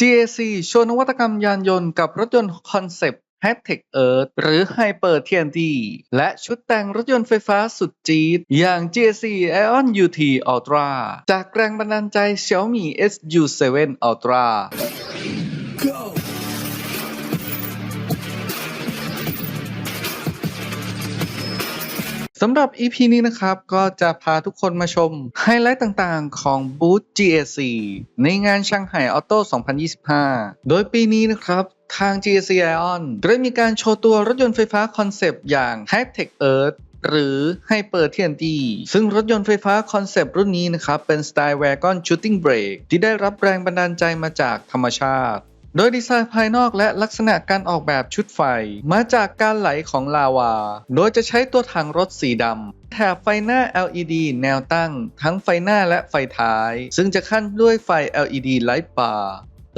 GAC โชว์นวัตกรรมยานยนต์กับรถยนต์คอนเซปต์ h a t e c h Earth หรือ Hyper TNT และชุดแต่งรถยนต์ไฟฟ้าสุดจี๊ด อย่าง GAC Aeon UT Ultra จากแรงบันดาลใจ Xiaomi SU7 Ultra สำหรับ EP นี้นะครับ ก็จะพาทุกคนมาชมไฮไลท์ต่างๆ ของบูธ GAC ในงานช่างไห่ออโต้ 2025 โดยปีนี้นะครับทาง GAC Ion ได้มีการโชว์ตัวรถยนต์ไฟฟ้าคอนเซปต์อย่าง Hightech Earth หรือ Hyper TNT ซึ่งรถยนต์ไฟฟ้าคอนเซปต์รุ่นนี้นะครับ เป็นสไตล์ Wagon Shooting Brake ที่ได้รับแรงบันดาลใจมาจากธรรมชาติ โดยดีไซน์ภายนอกและลักษณะการออกแบบชุดไฟ มาจากการไหลของลาวา โดยจะใช้ตัวถังรถสีดำแถบไฟหน้า LED แนวตั้ง ทั้งไฟหน้าและไฟท้าย ซึ่งจะขั้นด้วยไฟ LED Light Bar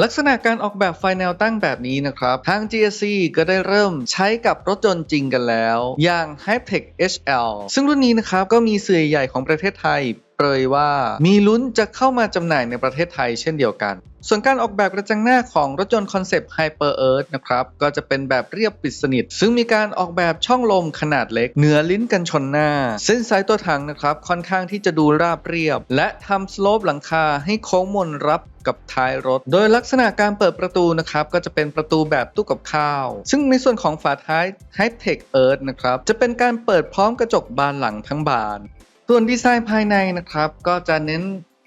ลักษณะการออกแบบไฟแนวตั้งแบบนี้นะครับ ทาง GSC ก็ได้เริ่มใช้กับรถยนต์จริงกันแล้ว อย่าง Hyptech HL ซึ่งรุ่นนี้นะครับก็มีสื่อใหญ่ของประเทศไทย เปรยว่า มีลุ้นจะเข้ามาจำหน่ายในประเทศไทยเช่นเดียวกัน ส่วนการออกแบบกระจังหน้าของรถยนต์คอนเซปต์ Hyper Earth นะครับ ก็จะเป็นแบบเรียบปิดสนิท ซึ่งมีการออกแบบช่องลมขนาดเล็ก เหนือลิ้นกันชนหน้า เส้นสายตัวถังนะครับ ค่อนข้างที่จะดูราบเรียบ และทำสโลปหลังคาให้โค้งมนรับกับท้ายรถ โดยลักษณะการเปิดประตูนะครับ ก็จะเป็นประตูแบบตู้กับข้าว ซึ่งในส่วนของฝาท้าย Hightech Earth นะครับ จะเป็นการเปิดพร้อมกระจกบานหลังทั้งบาน ส่วนดีไซน์ภายในนะครับ ก็จะเน้น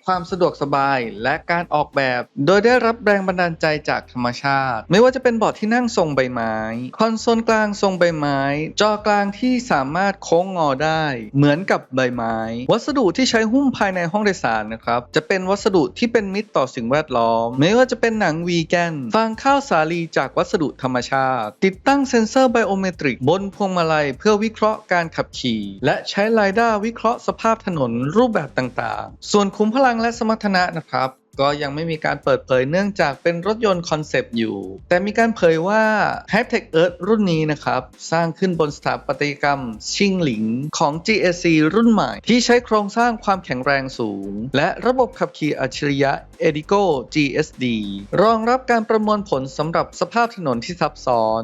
ความสะดวกสบายและการออกแบบ โดยได้รับแรงบันดาลใจจากธรรมชาติ ไม่ว่าจะเป็นเบาะที่นั่งทรงใบไม้ คอนโซลกลางทรงใบไม้ จอกลางที่สามารถโค้งงอได้ เหมือนกับใบไม้ วัสดุที่ใช้หุ้มภายในห้องโดยสารนะครับ จะเป็นวัสดุที่เป็นมิตรต่อสิ่งแวดล้อม ไม่ว่าจะเป็นหนังวีแกนฟางข้าวสาลีจากวัสดุธรรมชาติ ติดตั้งเซ็นเซอร์ไบโอเมตริก บนพวงมาลัย เพื่อวิเคราะห์การขับขี่ และใช้ไลด้าวิเคราะห์สภาพถนนรูปแบบต่างๆ ส่วนคุ้มพลังและสมรรถนะนะครับ ก็ยังไม่มีการเปิดเผยเนื่องจากเป็นรถยนต์คอนเซปต์อยู่ แต่มีการเผยว่า h a p t e c Earth รุ่นนี้นะครับ สร้างขึ้นบนสถาปัตยกรรม ชิงหลิงของ GAC รุ่นใหม่ ที่ใช้โครงสร้างความแข็งแรงสูง และระบบขับขี่อัจฉริยะ Edigo GSD รองรับการประมวลผลสำหรับสภาพถนนที่ซับซ้อน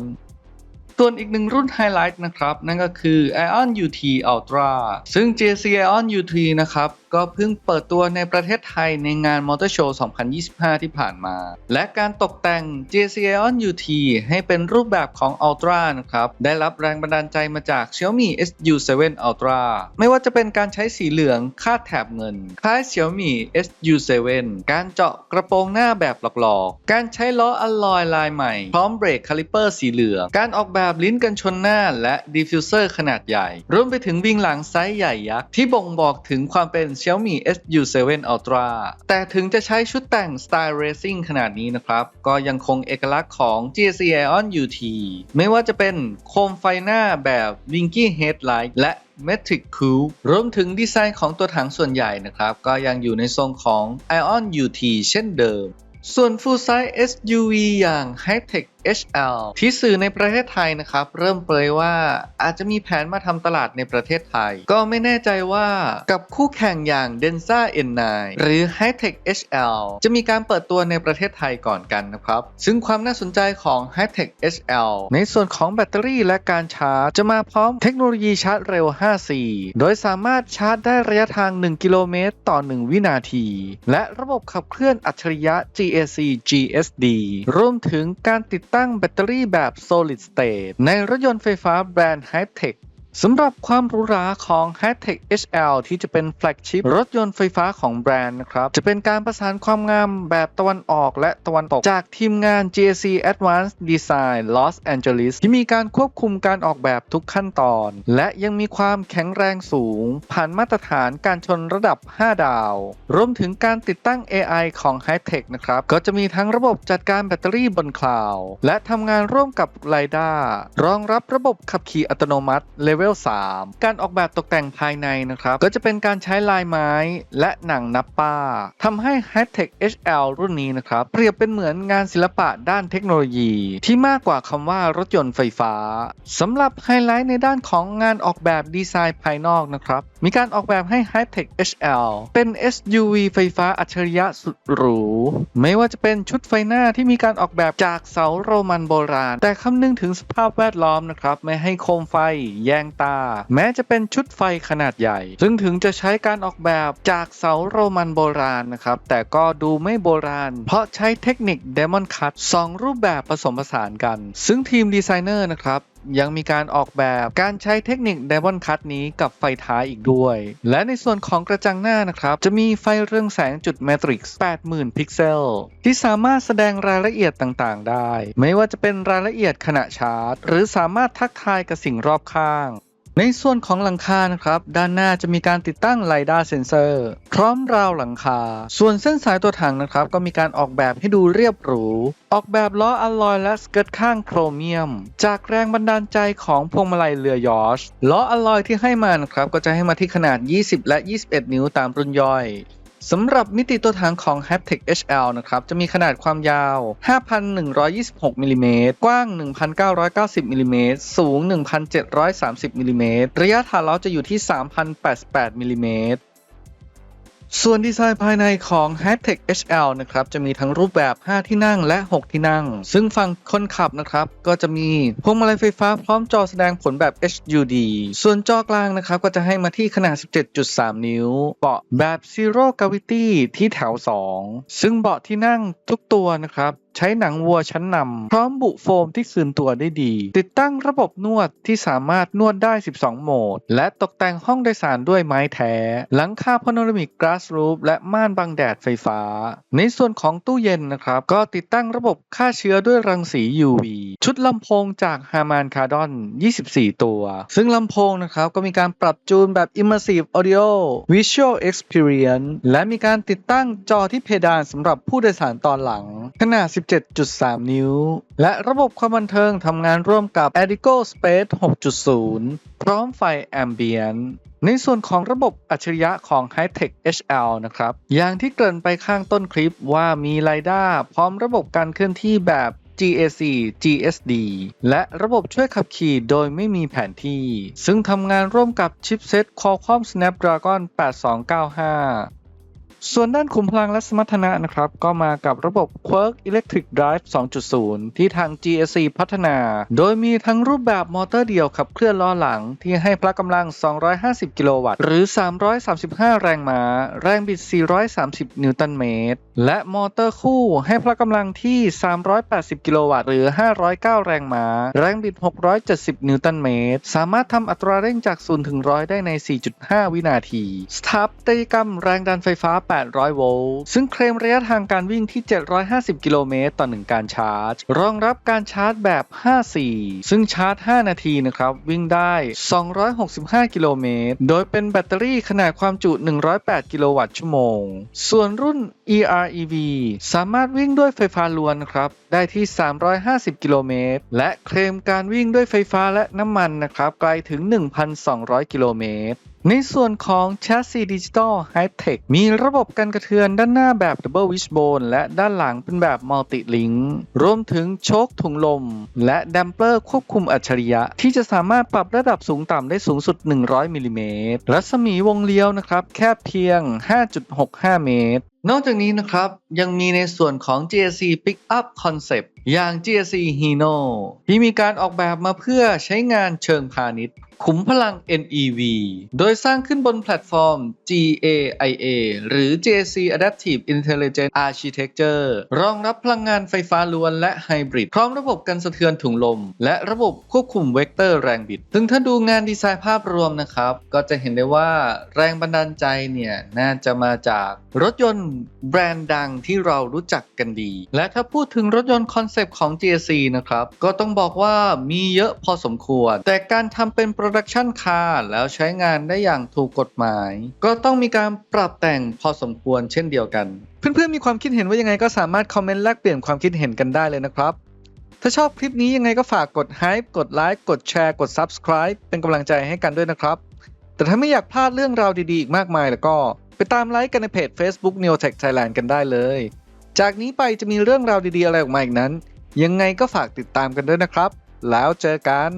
ส่วนอีกหนึ่งรุ่นไฮไลท์นะครับ นั่นก็คือ Ion UT Ultra ซึ่ง JC Ion UT นะครับ ก็เพิ่งเปิดตัวในประเทศไทยในงานมอเตอร์โชว์ 2025 ที่ผ่านมา และการตกแต่ง JC Ion UT ให้เป็นรูปแบบของ Ultra นะครับ ได้รับแรงบันดาลใจมาจาก Xiaomi SU7 Ultra ไม่ว่าจะเป็นการใช้สีเหลืองคาดแถบเงิน คล้าย Xiaomi SU7 การเจาะกระโปรงหน้าแบบหลอกๆ การใช้ล้ออัลลอยลายใหม่ พร้อมเบรกคาลิเปอร์สีเหลือง การออกแบบลิ้นกันชนหน้าและดิฟฟิวเซอร์ขนาดใหญ่ รวมไปถึงวิงหลังไซส์ใหญ่ยักษ์ที่บ่งบอกถึงความเป็น Xiaomi SU7 Ultra แต่ถึงจะใช้ชุดแต่งสไตล์เรซิ่งขนาดนี้นะครับ ก็ยังคงเอกลักษณ์ของ GSC Ion UT ไม่ว่าจะเป็นโคมไฟหน้าแบบ Winky Headlight และ Metric Coupe รวมถึงดีไซน์ของตัวถังส่วนใหญ่นะครับ ก็ยังอยู่ในทรงของ Ion UT เช่นเดิม ส่วน Full Size SUV อย่าง Hightech HL ที่สื่อในประเทศไทยนะครับ เริ่มเปรยว่าอาจจะมีแผนมาทำตลาดในประเทศไทย ก็ไม่แน่ใจว่ากับคู่แข่งอย่าง Denza N9 หรือ Hightech HL จะมีการเปิดตัวในประเทศไทยก่อนกันนะครับ ซึ่งความน่าสนใจของ Hightech HL ในส่วนของแบตเตอรี่และการชาร์จ จะมาพร้อมเทคโนโลยีชาร์จเร็ว 5C โดยสามารถชาร์จได้ระยะทาง 1 กิโลเมตร ต่อ 1 วินาที และระบบขับเคลื่อนอัจฉริยะ GAC GSD รวมถึงการติดตั้งแบตเตอรี่แบบ solid state ในรถยนต์ไฟฟ้าแบรนด์ h i t e c h สำหรับความหรูหราของ Hightech HL ที่จะเป็นแฟลกชิพรถยนต์ไฟฟ้าของแบรนด์นะครับ จะเป็นการประสานความงามแบบตะวันออกและตะวันตก จากทีมงาน GAC Advanced Design Los Angeles ที่มีการควบคุมการออกแบบทุกขั้นตอน และยังมีความแข็งแรงสูง ผ่านมาตรฐานการชนระดับ 5 ดาว รวมถึงการติดตั้ง AI ของ Hightech นะครับ ก็จะมีทั้งระบบจัดการแบตเตอรี่บนคลาวด์และทำงานร่วมกับ LiDAR รองรับระบบขับขี่อัตโนมัติ Level เวล 3 การออกแบบตกแต่งภายในนะครับ ก็จะเป็นการใช้ลายไม้และหนังนับป้าทำให้ Hightech HL รุ่นนี้นะครับ เปรียบเป็นเหมือนงานศิลปะด้านเทคโนโลยี ที่มากกว่าคำว่ารถยนต์ไฟฟ้าสำหรับไฮไลท์ในด้านของงานออกแบบดีไซน์ภายนอกนะครับ มีการออกแบบให้ Hightech HL เป็น SUV ไฟฟ้าอัจฉริยะสุดหรู ไม่ว่าจะเป็นชุดไฟหน้าที่มีการออกแบบจากเสาโรมันโบราณ แต่คำนึงถึงสภาพแวดล้อมนะครับ ไม่ให้โคมไฟ แยงตา แม้จะเป็นชุดไฟขนาดใหญ่ ซึ่งถึงจะใช้การออกแบบจากเสาโรมันโบราณนะครับ แต่ก็ดูไม่โบราณ เพราะใช้เทคนิคเดมอนคัตสองรูปแบบผสมผสานกัน ซึ่งทีมดีไซเนอร์นะครับยังมีการออกแบบการใช้เทคนิค Diamond Cut นี้กับไฟท้ายอีกด้วย และในส่วนของกระจังหน้านะครับ จะมีไฟเรืองแสงจุด Matrix 80,000 พิกเซล ที่สามารถแสดงรายละเอียดต่างๆ ได้ ไม่ว่าจะเป็นรายละเอียดขณะชาร์จ หรือสามารถทักทายกับสิ่งรอบข้าง ในส่วนของหลังคานะครับ ด้านหน้าจะมีการติดตั้งไลด้าเซนเซอร์พร้อมราวหลังคา ส่วนเส้นสายตัวถังนะครับ ก็มีการออกแบบให้ดูเรียบหรู ออกแบบล้ออะลอยและสเกิร์ตข้างโครเมียม จากแรงบันดาลใจของพวงมาลัยเรือยอชล้ออะลอยที่ให้มานะครับก็จะให้มาที่ขนาด 20 และ 21 นิ้วตามรุ่นย่อย สำหรับมิติตัวถังของ h a p t e c HL นะครับ จะมีขนาดความยาว 5,126มิลลิเมตรกว้าง 1,990มิลลิเมตรสูง 1,730มิลลิเมตรระยะฐานล้อจะอยู่ที่ 3,088มิลลิเมตร ส่วนดีไซน์ภายในของ h a t e c h HL นะครับจะมีทั้งรูปแบบ 5 ที่นั่งและ 6 ที่นั่ง ซึ่งฝั่งคนขับนะครับก็จะมีพวงมาลัยไฟฟ้าพร้อมจอแสดงผลแบบ HUD ส่วนจอกลางนะครับก็จะให้มาที่ขนาด 17.3 นิ้ว เบาะแบบ Zero Gravity ที่แถว 2 ซึ่งเบาะที่นั่งทุกตัวนะครับใช้หนังวัวชั้นนำพร้อมบุโฟมที่คืนตัวได้ดี ติดตั้งระบบนวดที่สามารถนวดได้ 12 โหมด และตกแต่งห้องโดยสารด้วยไม้แท้ หลังคาพาโนรามิกก a s s roof และม่านบังแดดไฟฟ้า ในส่วนของตู้เย็นนะครับ ก็ติดตั้งระบบฆ่าเชื้อด้วยรังสี UV ชุดลำโพงจาก Harman Kardon 24 ตัว ซึ่งลำโพงนะครับก็มีการปรับจูนแบบ Immersive Audio Visual Experience และมีการติดตั้งจอที่เพดานสำหรับผู้โดยสารตอนหลังขนาด17.3 นิ้ว และระบบความบันเทิงทำงานร่วมกับ Adigo Space 6.0 พร้อมไฟ Ambient ในส่วนของระบบอัจฉริยะของ Hightech HL นะครับ อย่างที่เกริ่นไปข้างต้นคลิปว่ามีไ i ด้าพร้อมระบบการเคลื่อนที่แบบ GAC GSD และระบบช่วยขับขี่โดยไม่มีแผนที่ ซึ่งทำงานร่วมกับชิปเซ็ต Qualcomm Snapdragon 8295 ส่วนด้านขุมพลังและสมรรถนะนะครับ ก็มากับระบบ Quirk Electric Drive 2.0 ที่ทาง GSC พัฒนา โดยมีทั้งรูปแบบมอเตอร์เดี่ยวขับเคลื่อนล้อหลังที่ให้พละกำลัง 250 กิโลวัตต์หรือ 335 แรงม้า แรงบิด 430 นิวตันเมตร และมอเตอร์คู่ให้พละกำลังที่ 380 กิโลวัตต์หรือ 509 แรงม้า แรงบิด 670 นิวตันเมตร สามารถทำอัตราเร่งจาก 0 ถึง 100 ได้ใน 4.5 วินาที สถาปัตยกรรมแรงดันไฟฟ้า800 โวลต์ ซึ่งเคลมระยะทางการวิ่งที่ 750 กิโลเมตรต่อ 1 การชาร์จ รองรับการชาร์จแบบ 5C ซึ่งชาร์จ 5 นาทีนะครับ วิ่งได้ 265 กิโลเมตร โดยเป็นแบตเตอรี่ขนาดความจุ 108 กิโลวัตต์ชั่วโมง ส่วนรุ่น EREV สามารถวิ่งด้วยไฟฟ้าล้วนครับ ได้ที่ 350 กิโลเมตร และเคลมการวิ่งด้วยไฟฟ้าและน้ำมันนะครับ ไกลถึง 1,200 กิโลเมตร ในส่วนของ Chassis Digital High Tech มีระบบกันกระเทือนด้านหน้าแบบ Double Wishbone และด้านหลังเป็นแบบ Multi Link รวมถึงโชคถุงลม และแดมเปอร์ควบคุมอัจฉริยะ ที่จะสามารถปรับระดับสูงต่ำได้สูงสุด 100มิลลิเมตรรัศมีวงเลี้ยวนะครับ แค่เพียง 5.65 เมตรนอกจากนี้นะครับ ยังมีในส่วนของ GSC Pickup Concept อย่าง GSC Hino ที่มีการออกแบบมาเพื่อใช้งานเชิงพาณิชย์ ขุมพลัง NEV โดยสร้างขึ้นบนแพลตฟอร์ม GAIA หรือ JC Adaptive Intelligent Architecture รองรับพลังงานไฟฟ้าล้วนและไฮบริด พร้อมระบบกันสะเทือนถุงลม และระบบควบคุมเวกเตอร์แรงบิด ซึ่งถ้าดูงานดีไซน์ภาพรวมนะครับ ก็จะเห็นได้ว่าแรงบันดาลใจเนี่ยน่าจะมาจากรถยนต์แบรนด์ดังที่เรารู้จักกันดี และถ้าพูดถึงรถยนต์คอนเซปต์ของ GSC นะครับ ก็ต้องบอกว่ามีเยอะพอสมควร แต่การทำเป็น Production Car แล้วใช้งานได้อย่างถูกกฎหมาย ก็ต้องมีการปรับแต่งพอสมควรเช่นเดียวกัน เพื่อนๆมีความคิดเห็นว่ายังไงก็สามารถคอมเมนต์แลกเปลี่ยนความคิดเห็นกันได้เลยนะครับถ้าชอบคลิปนี้ยังไงก็ฝากกด Hype กดไลค์กดแชร์กด Subscribe เป็นกำลังใจให้กันด้วยนะครับ แต่ถ้าไม่อยากพลาดเรื่องราวดีๆ อีกมากมายแล้วก็ ไปตามไลค์กันในเพจ Facebook Neotech Thailand กันได้เลย จากนี้ไปจะมีเรื่องราวดีๆอะไรออกมาอีกนั้น ยังไงก็ฝากติดตามกันด้วยนะครับ แล้วเจอกัน